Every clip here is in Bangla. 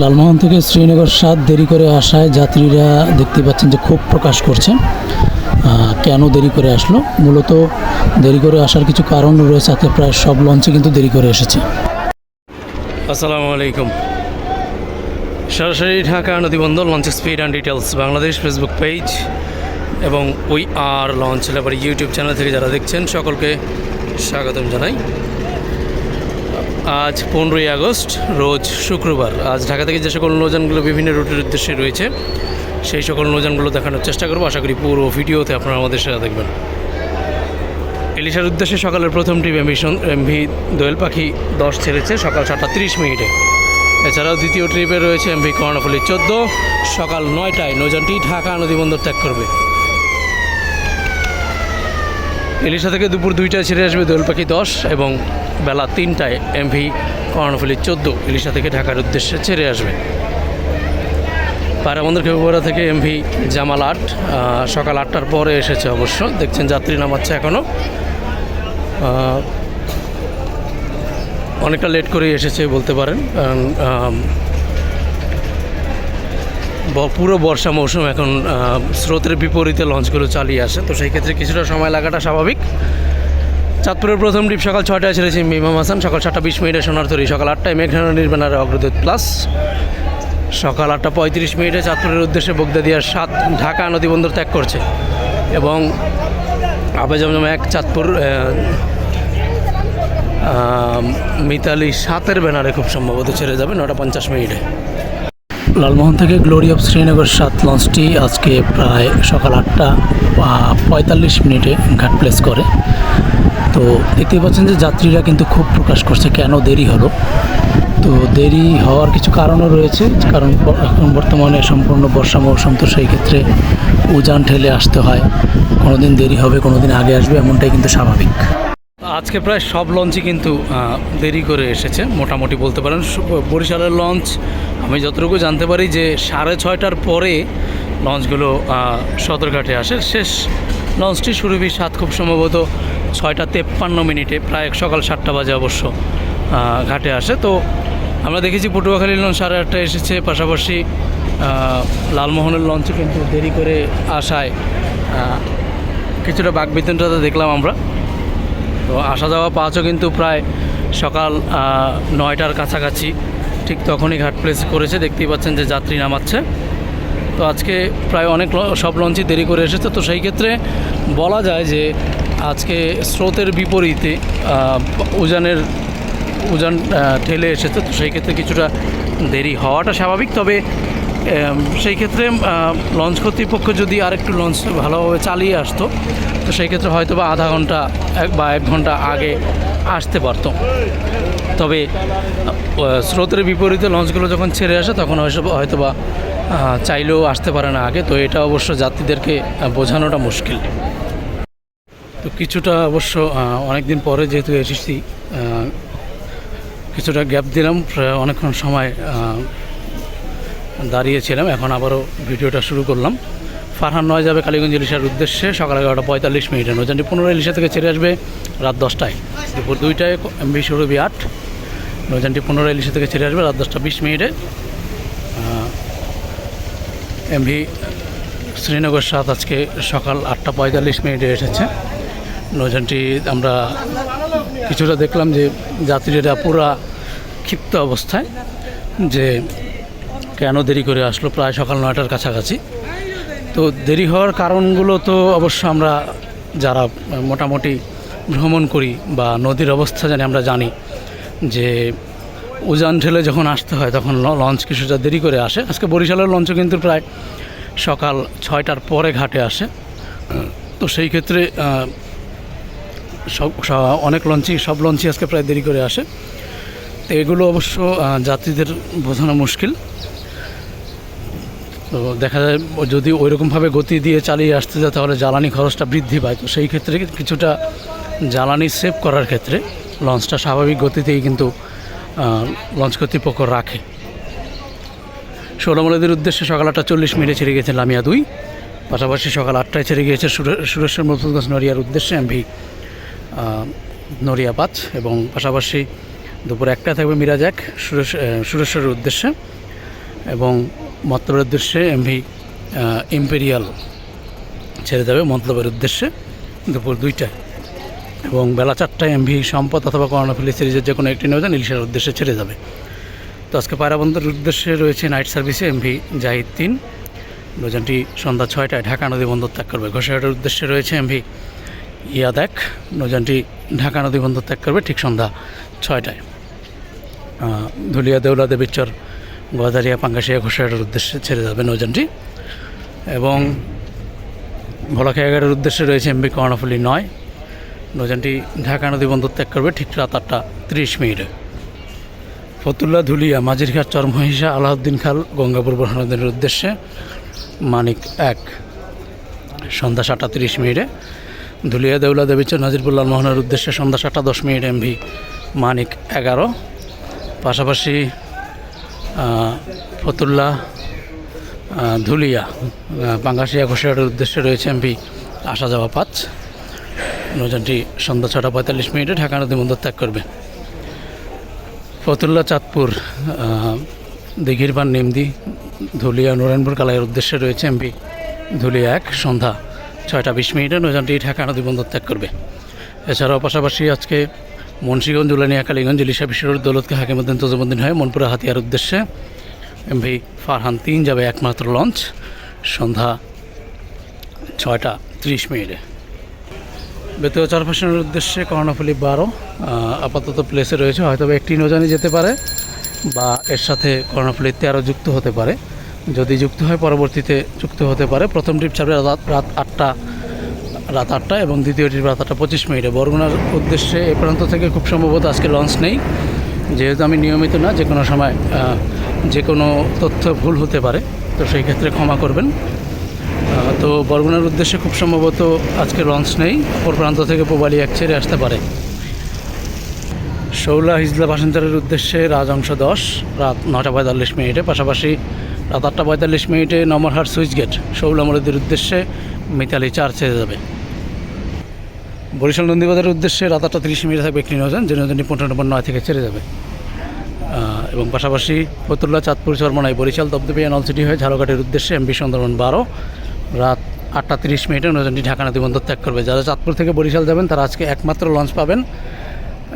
লালমোহন থেকে শ্রীনগর সাত দেরি করে আসায় যাত্রীরা দেখতে পাচ্ছেন যে ক্ষোভ প্রকাশ করছেন কেন দেরি করে আসলো? মূলত দেরি করে আসার কিছু কারণ রয়েছে, আজকে প্রায় সব লঞ্চে কিন্তু দেরি করে এসেছে। আসসালামু আলাইকুম। সরাসরি Dhaka নদীবন্দর launch speed and details Bangladesh Facebook page এবং we are launch labour YouTube channel থেকে যারা দেখছেন, সকলকে স্বাগতম জানাই। আজ পনেরোই আগস্ট, রোজ শুক্রবার। আজ ঢাকা থেকে যে সকল নৌযানগুলো বিভিন্ন রুটের উদ্দেশ্যে রয়েছে, সেই সকল নৌযানগুলো দেখানোর চেষ্টা করব। আশা করি পুরো ভিডিওতে আপনারা আমাদের সাথে দেখবেন। এলিশার উদ্দেশ্যে সকালের প্রথম ট্রিপ এমভি এমভি দোয়েল পাখি দশ ছেড়েছে সকাল সাতটা তিরিশ মিনিটে। এছাড়াও দ্বিতীয় ট্রিপে রয়েছে এমভি কর্ণফুলি চোদ্দ। সকাল নয়টায় নৌযানটি ঢাকা নদীবন্দর ত্যাগ করবে। ইলিশা থেকে দুপুর দুইটায় ছেড়ে আসবে দোয়েল পাখি দশ এবং বেলা তিনটায় এমভি কর্ণফুলি চোদ্দ। ইলিশা থেকে ঢাকার উদ্দেশ্যে ছেড়ে আসবে। পায়রাবন্দর খেপুপাড়া থেকে এমভি জামাল আট সকাল আটটার পরে এসেছে অবশ্য। দেখছেন যাত্রী নামাচ্ছে এখনও অনেকটা লেট করেই এসেছে বলতে পারেন। কারণ পুরো বর্ষা মৌসুম এখন স্রোতের বিপরীতে লঞ্চগুলো চালিয়ে আসে। তো সেই ক্ষেত্রে কিছুটা সময় লাগাটা স্বাভাবিক। চাঁদপুরের প্রথম ডিপ সকাল ছয়টায় ছেড়েছি ইমাম হাসান। সকাল সাতটা বিশ মিনিটে সোনার তরি, সকাল আটটায় মেঘনা নির্বাণার অগ্রদূত প্লাস সকাল আটটা পঁয়ত্রিশ মিনিটে চাঁদপুরের উদ্দেশ্যে বগদাদিয়ার সাত ঢাকা নদীবন্দর ত্যাগ করছে। এবং আবে জমজম এক চাঁদপুর মিতালি সাতের ব্যানারে খুব সম্ভবত ছেড়ে যাবে নটা পঞ্চাশ মিনিটে। লালমোহন থেকে গ্লোরি অফ শ্রীনগর সাত লঞ্চটি আজকে প্রায় সকাল আটটা পঁয়তাল্লিশ মিনিটে ঘাট প্লেস করে। তো দেখতেই পাচ্ছেন যে যাত্রীরা কিন্তু খুব প্রকাশ করছে কেন দেরি হলো। তো দেরি হওয়ার কিছু কারণও রয়েছে, কারণ এখন বর্তমানে সম্পূর্ণ বর্ষা মৌসুম তো সেই ক্ষেত্রে উজান ঠেলে আসতে হয়। কোনো দিন দেরি হবে কোনো দিন আগে আসবে, এমনটাই কিন্তু স্বাভাবিক। আজকে প্রায় সব লঞ্চই কিন্তু দেরি করে এসেছে, মোটামুটি বলতে পারেন। বরিশালের লঞ্চ, আমি যতটুকু জানতে পারি যে সাড়ে ছয়টার পরে লঞ্চগুলো সদরঘাটে আসে। শেষ লঞ্চটি শুরু সুরভি সাত খুব সম্ভবত ছয়টা তেপ্পান্ন মিনিটে, প্রায় সকাল সাতটা বাজে অবশ্য ঘাটে আসে। তো আমরা দেখেছি পটুয়াখালীর লঞ্চ সাড়ে আটটায় এসেছে, পাশাপাশি লালমোহনের লঞ্চে কিন্তু দেরি করে আসায় কিছুটা বাকবিতনটা দেখলাম আমরা। তো আসা যাওয়া পাঁচও কিন্তু প্রায় সকাল নয়টার কাছাকাছি। ঠিক তখনই ঘাট প্লেস করেছে, দেখতেই পাচ্ছেন যে যাত্রী নামাচ্ছে। তো আজকে প্রায় অনেক সব লঞ্চই দেরি করে এসেছে। তো সেই ক্ষেত্রে বলা যায় যে আজকে স্রোতের বিপরীতে উজানের, উজান ঠেলে এসেছে। তো সেই ক্ষেত্রে কিছুটা দেরি হওয়াটা স্বাভাবিক। তবে সেই ক্ষেত্রে লঞ্চ কর্তৃপক্ষ যদি আরেকটু লঞ্চ ভালোভাবে চালিয়ে আসতো, তো সেই ক্ষেত্রে হয়তো বা আধা ঘণ্টা, এক বা এক ঘণ্টা আগে আসতে পারতো। তবে স্রোতের বিপরীতে লঞ্চগুলো যখন ছেড়ে আসে, তখন হয়তো- বা চাইলেও আসতে পারে না আগে, তো এটা অবশ্য যাত্রীদেরকে বোঝানোটা মুশকিল। তো কিছুটা অবশ্য অনেক দিন পরে যেহেতু এসেছি কিছুটা গ্যাপ দিলাম অনেকক্ষণ সময় দাঁড়িয়েছিলাম, এখন আবারও ভিডিওটা শুরু করলাম। ফারহান নয় যাবে কালীগঞ্জ ইলিশার উদ্দেশ্যে, সকাল এগারোটা পঁয়তাল্লিশ মিনিটে। নৌজানটি পনেরো ইলিশা থেকে ছেড়ে আসবে রাত দশটায়। দুপুর দুইটায় এমবি সুরভি আট। নৌজানটি পনেরো ইলিশা থেকে ছেড়ে আসবে রাত দশটা বিশ মিনিটে। এমভি শ্রীনগর সাত আজকে সকাল আটটা পঁয়তাল্লিশ মিনিটে এসেছে। নৌজানটি আমরা কিছুটা দেখলাম যে যাত্রীরা পুরা ক্ষিপ্ত অবস্থায় যে কেন দেরি করে আসলো? প্রায় সকাল নয়টার কাছাকাছি। তো দেরি হওয়ার কারণগুলো তো অবশ্য আমরা যারা মোটামুটি ভ্রমণ করি বা নদীর অবস্থা জানি, আমরা জানি যে উজান ঠেলে যখন আসতে হয়, তখন লঞ্চ কিছুটা দেরি করে আসে। আজকে বরিশালের লঞ্চও কিন্তু প্রায় সকাল ছয়টার পরে ঘাটে আসে। তো সেই ক্ষেত্রে সব অনেক লঞ্চই, সব লঞ্চই আজকে প্রায় দেরি করে আসে। তো এগুলো অবশ্য যাত্রীদের বোঝানো মুশকিল। তো দেখা যায় যদি ওইরকমভাবে গতি দিয়ে চালিয়ে আসতে যায়, তাহলে জ্বালানি খরচটা বৃদ্ধি পায়। তো সেই ক্ষেত্রে কিছুটা জ্বালানি সেভ করার ক্ষেত্রে লঞ্চটা স্বাভাবিক গতিতেই কিন্তু লঞ্চ কর্তৃপক্ষ রাখে। ষোলমলেদের উদ্দেশ্যে সকাল আটটা চল্লিশ মিনিটে ছেড়ে গেছে লামিয়া দুই। পাশাপাশি সকাল আটটায় ছেড়ে গিয়েছে সুরে- সুরেশ্বর মফুজগঞ্জ নড়িয়ার উদ্দেশ্যে এমভি নড়িয়া পাঁচ এবং পাশাপাশি দুপুর একটা থাকবে মিরাজ এক সুরেশ্বরের উদ্দেশ্যে এবং মতলবের উদ্দেশ্যে এমভি ইম্পেরিয়াল ছেড়ে যাবে মতলবের উদ্দেশ্যে দুপুর দুইটায়। এবং বেলা চারটায় এমভি সম্পদ অথবা কর্ণফুলি সিরিজের যে কোনো একটি নৌযান ইলিশের উদ্দেশ্যে ছেড়ে যাবে। তো আজকে পায়রাবন্দর উদ্দেশ্যে রয়েছে নাইট সার্ভিসে এমভি জাহিদ তিন। নৌযানটি সন্ধ্যা ছয়টায় ঢাকা নদী বন্দর ত্যাগ করবে। ঘোষাঘাটের উদ্দেশ্যে রয়েছে এমভি ইয়াদ এক নৌযানটি ঢাকা নদী বন্দর ত্যাগ করবে ঠিক সন্ধ্যা ছয়টায়। ধুলিয়া দেউলা দেবীচর গোয়াদারিয়া পাঙ্গাসিয়া ঘোষাঘাটের উদ্দেশ্যে ছেড়ে যাবে নৌযানটি এবং ভোলাখাইয়াঘাটের উদ্দেশ্যে রয়েছে এমবি কর্ণফুলি নয়। নৌযানটি ঢাকা নদী বন্দর ত্যাগ করবে ঠিক রাত আটটা তিরিশ মিনিটে। ফতুল্লা, ধুলিয়া মাঝিরঘাট চরমহিষা, আলাউদ্দিন খাল, গঙ্গাপুর বর্ষণদের উদ্দেশ্যে মানিক এক। সন্ধ্যা সাতটা তিরিশ মিনিটে। ধুলিয়া, দেউলা, দেবীচর, নাজিরপুর, লালমোহনের উদ্দেশ্যে সন্ধ্যা সাতটা দশ মিনিট এমভি মানিক এগারো। পাশাপাশি আহ, ফতুল্লা ধুলিয়া আহ, পাঙ্গাসিয়া ঘোষাঘাটের উদ্দেশ্যে রয়েছে এমপি আসা যাওয়া পাঁচ নৌযানটি সন্ধ্যা ছটা পঁয়তাল্লিশ মিনিটে ঢাকা নদী বন্দর ত্যাগ করবে। ফতুল্লা চাঁদপুর আহ, দিঘির পান নিমদি ধুলিয়া নারায়ণপুর কালাইয়ের উদ্দেশ্যে রয়েছে এমপি ধুলিয়া এক সন্ধ্যা ছয়টা বিশ মিনিটে নৌযানটি ঢাকা নদী বন্দর ত্যাগ করবে। এছাড়াও পাশাপাশি আজকে মুন্সীগঞ্জ, উলানিয়া, কালীগঞ্জ, ইলিশা বিশ্বর দৌলতকে, হাকিমুদ্দিন, তজমুদ্দিন হয়ে মনপুরা হাতিয়ার উদ্দেশ্যে এমভি ফারহান তিন যাবে একমাত্র লঞ্চ সন্ধ্যা ছয়টা ত্রিশ মিনিটে। বেতুয়া চারপাশের উদ্দেশ্যে কর্ণফুলি বারো আপাতত প্লেসে রয়েছে, হয়তো একটি নৌজানি যেতে পারে বা এর সাথে কর্ণফুলি তেরো যুক্ত হতে পারে। যদি যুক্ত হয়, পরবর্তীতে যুক্ত হতে পারে। প্রথম ট্রিপ ছাড়বে রাত রাত আটটা রাত আটটা এবং দ্বিতীয়টির রাত আটটা পঁচিশ মিনিটে। বরগুনার উদ্দেশ্যে এ প্রান্ত থেকে খুব সম্ভবত আজকে লঞ্চ নেই। যেহেতু আমি নিয়মিত না, যে কোনো সময় যে কোনো তথ্য ভুল হতে পারে, তো সেই ক্ষেত্রে ক্ষমা করবেন। তো বরগুনার উদ্দেশ্যে খুব সম্ভবত আজকে লঞ্চ নেই। অপর প্রান্ত থেকে পোবালি এক ছেড়ে আসতে পারে। শৌলা হিজলা প্যাসেঞ্জারের উদ্দেশ্যে রাজ অংশ দশ, রাত নটা পঁয়তাল্লিশ মিনিটে। পাশাপাশি রাত আটটা পঁয়তাল্লিশ মিনিটে নমরহাট সুইচ গেট, শৌলা মরুদের উদ্দেশ্যে মিতালি চার ছেড়ে যাবে। বরিশাল নন্দীবাজারের উদ্দেশ্যে রাত আটটা তিরিশ মিনিটে থাকবে একটি নৌযান যে নৌযানটি পনেরো নম্বর নয় থেকে ছেড়ে যাবে। এবং পাশাপাশি ফতুল্লা, চাঁদপুর, চরমনাই, বরিশাল দপদপিয়া নলসিটি হয়ে ঝালকাটের উদ্দেশ্যে এমবি সুন্দরবন বারো, রাত আটটা তিরিশ মিনিটে নৌযানটি ঢাকা নদী বন্দর ত্যাগ করবে। যারা চাঁদপুর থেকে বরিশাল যাবেন, তারা আজকে একমাত্র লঞ্চ পাবেন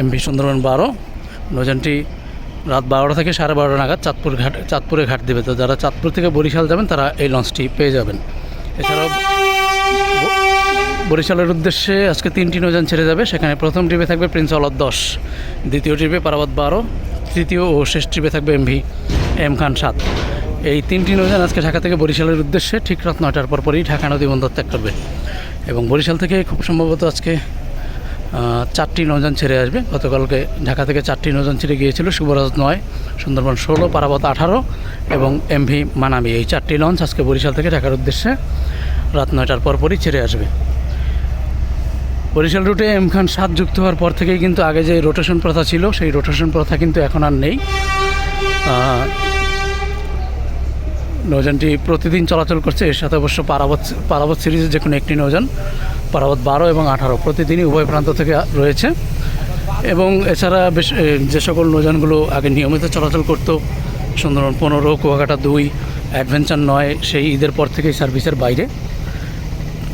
এমবি সুন্দরবন বারো। নৌযানটি রাত বারোটা থেকে সাড়ে বারোটা নাগাদ চাঁদপুর ঘাট, চাঁদপুরে ঘাট দেবে। তো যারা চাঁদপুর থেকে বরিশাল যাবেন, তারা এই লঞ্চটি পেয়ে যাবেন। এছাড়াও বরিশালের উদ্দেশ্যে আজকে তিনটি নৌযান ছেড়ে যাবে। সেখানে প্রথম ট্রিপে থাকবে প্রিন্স অলদ দশ, দ্বিতীয় ট্রিপে পারাবাদ বারো, তৃতীয় ও শেষ ট্রিপে থাকবে এমভি এম খান সাত। এই তিনটি নৌযান আজকে ঢাকা থেকে বরিশালের উদ্দেশ্যে ঠিক রাত নয়টার পর পরই ঢাকা নদী বন্দর ত্যাগ করবে। এবং বরিশাল থেকে খুব সম্ভবত আজকে চারটি নৌযান ছেড়ে আসবে। গতকালকে ঢাকা থেকে চারটি নৌযান ছেড়ে গিয়েছিল শুভরাজ নয়, সুন্দরবন ষোলো, পারাবত আঠারো এবং এমভি মানামি। এই চারটি লঞ্চ আজকে বরিশাল থেকে ঢাকার উদ্দেশ্যে রাত নয়টার পরপরই ছেড়ে আসবে। বরিশাল রুটে এম খান সাত যুক্ত হওয়ার পর থেকেই কিন্তু আগে যে রোটেশন প্রথা ছিল সেই রোটেশন প্রথা কিন্তু এখন আর নেই। আহ, নৌযানটি প্রতিদিন চলাচল করছে এর সাথে অবশ্য পারাবত পারাবত সিরিজের যে কোনো একটি নৌযান পারাবত বারো এবং আঠারো প্রতিদিনই উভয় প্রান্ত থেকে রয়েছে। এবং এছাড়া বেশ যে সকল নৌযানগুলো আগে নিয়মিত চলাচল করতো সুন্দরবন পনেরো কুয়াকাটা দুই অ্যাডভেঞ্চার নয় সেই ঈদের পর থেকেই সার্ভিসের বাইরে।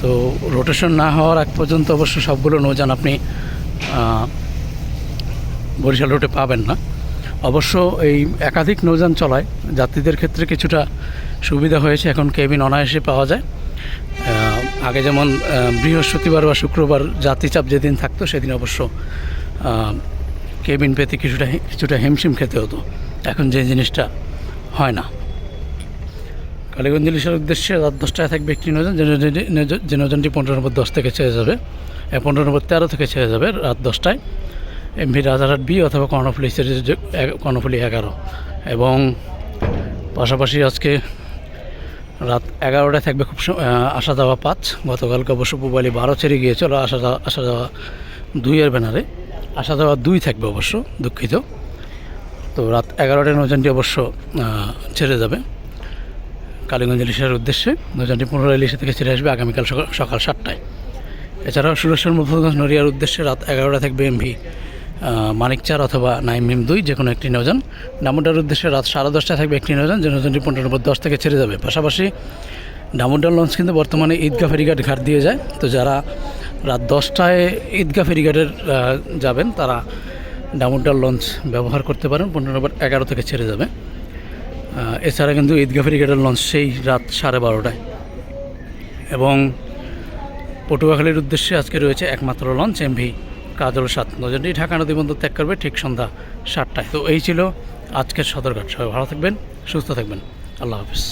তো রোটেশন না হওয়ার আগ পর্যন্ত অবশ্য সবগুলো নৌযান আপনি বরিশাল রুটে পাবেন না। অবশ্য এই একাধিক নৌযান চলায়। যাত্রীদের ক্ষেত্রে কিছুটা সুবিধা হয়েছে। এখন কেবিন অনায়াসে পাওয়া যায়। আগে যেমন বৃহস্পতিবার বা শুক্রবার যাত্রীচাপ যেদিন থাকতো, সেদিন অবশ্য কেবিন পেতে কিছুটা কিছুটা হিমশিম খেতে হতো। এখন যে জিনিসটা হয় না। কালীগঞ্জ ইলিশের উদ্দেশ্যে রাত দশটায় থাকবে একটি নৌযান যে নৌযানটি পনেরো নম্বর দশ থেকে ছেড়ে যাবে। পনেরো নম্বর তেরো থেকে ছেড়ে যাবে রাত দশটায়। এমভি রাজারহাট বি অথবা কর্ণফুলি সিরিজ কর্ণফুলি এগারো। এবং পাশাপাশি আজকে রাত এগারোটায় থাকবে খুব আসা যাওয়া পাঁচ। গতকালকে অবশ্য পুবালি বারো ছেড়ে গিয়েছিল, আসা যাওয়া আসা যাওয়া দুইয়ের ব্যানারে। আসা যাওয়া দুই থাকবে অবশ্য, দুঃখিত। তো রাত এগারোটায় নৌযানটি অবশ্য ছেড়ে যাবে। কালীগঞ্জ ইলিশের উদ্দেশ্যে নৌযানটি পনেরো ইলিশে থেকে ছেড়ে আসবে আগামীকাল সকাল সাতটায়। এছাড়াও সুরেশ্বর মুফলগঞ্জ নড়িয়ার উদ্দেশ্যে রাত এগারোটা থাকবে এমভি মানিকচার অথবা নাইম মিম দুই যে কোনো একটি নৌযান। ডামুডার উদ্দেশ্যে রাত সাড়ে দশটায় থাকবে একটি নৌযান, যে নৌযানটি পনেরো নম্বর দশ থেকে ছেড়ে যাবে। পাশাপাশি ডামুডার লঞ্চ কিন্তু বর্তমানে ঈদগাহ ফেরিঘাট ঘাট দিয়ে যায়। তো যারা রাত দশটায় ঈদগাহ ফেরিঘাটের যাবেন, তারা ডামুডার লঞ্চ ব্যবহার করতে পারেন। পনেরো নম্বর এগারো থেকে ছেড়ে যাবে। এছাড়া কিন্তু ঈদগা ফেরিঘাটের লঞ্চ সেই রাত সাড়ে বারোটায়। এবং পটুয়াখালীর উদ্দেশ্যে আজকে রয়েছে একমাত্র লঞ্চ এমভি কাজল সাত নজরটি ঢাকা নদী বন্দর ত্যাগ করবে ঠিক সন্ধ্যা সাতটায়। তো এই ছিল আজকের সদরঘাট। সবাই ভালো থাকবেন, সুস্থ থাকবেন। আল্লাহ হাফিজ।